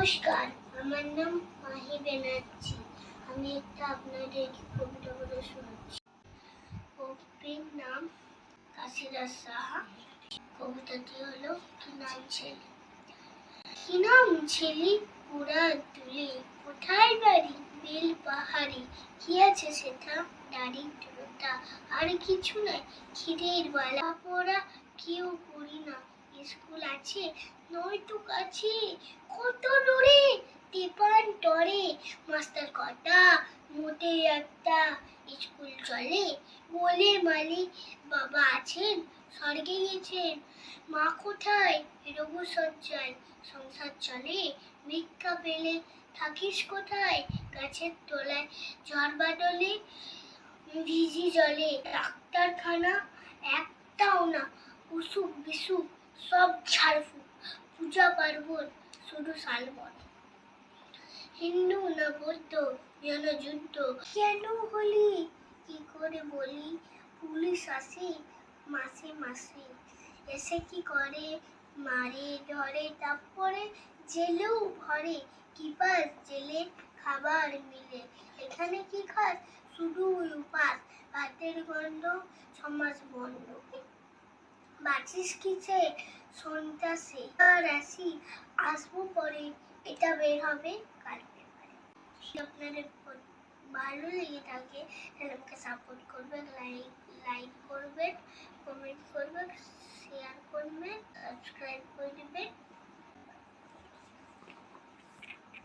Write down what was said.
নমস্কার, আমার নাম মাহি ব্যানার্জি আমি একটা আপনাদের কবিতা বলে শোনাচ্ছি। কবির নাম কাশিদাস সাহা। কবিতাটি হলো, কি নাম ছেলে? কি নাম ছেলে? পুরা তুলি কোথায় বাড়ি? বেল পাহাড়ি, কি আছে সেটা দাড়ি দারিদ্রতা আর কিছু নাই খিদের বেলা। পড়া কেউ করি না, স্কুল আছে, নয়তো কাছে, কত মাস্টার কটা? মোটে একটা স্কুল চলে। বলে মালিক বাবা আছেন? স্বর্গে গেছেন? মা কোথায়? রঘু সজ্জায় সংসার চলে। ভিক্ষা পেলে থাকিস কোথায়? গাছের তলায় ঝড় বাদলে ভিজি জলে। ডাক্তারখানা একটাও না। উসুক বিসুক সব ঝাড়ফুঁক। পূজা পার্বণ শুধু শালবন। হিন্দু না বৌদ্ধ যেন যুদ্ধ কেন হলি? কি করে বলি? পুলিশ আসে মাসে মাসে। এসে কি করে? মারে, ধরে, তারপরে জেলেও ভরে। কি পাস জেলে খাবার মিলে। এখানে কি খাস? শুধু উপাস। ভাতের গন্ধ, ছমাস বন্ধ। বাঁচিস কিসে সন্ত্রাসে। আর আসি, আসব পরে। এটা বের হবে কাল। আপনাদের প- ভালো লেগে থাকে তাহলে আমাকে সাপোর্ট করবেন লাইক লাইক করবেন কমেন্ট করবেন শেয়ার করবেন সাবস্ক্রাইব করে দেবেন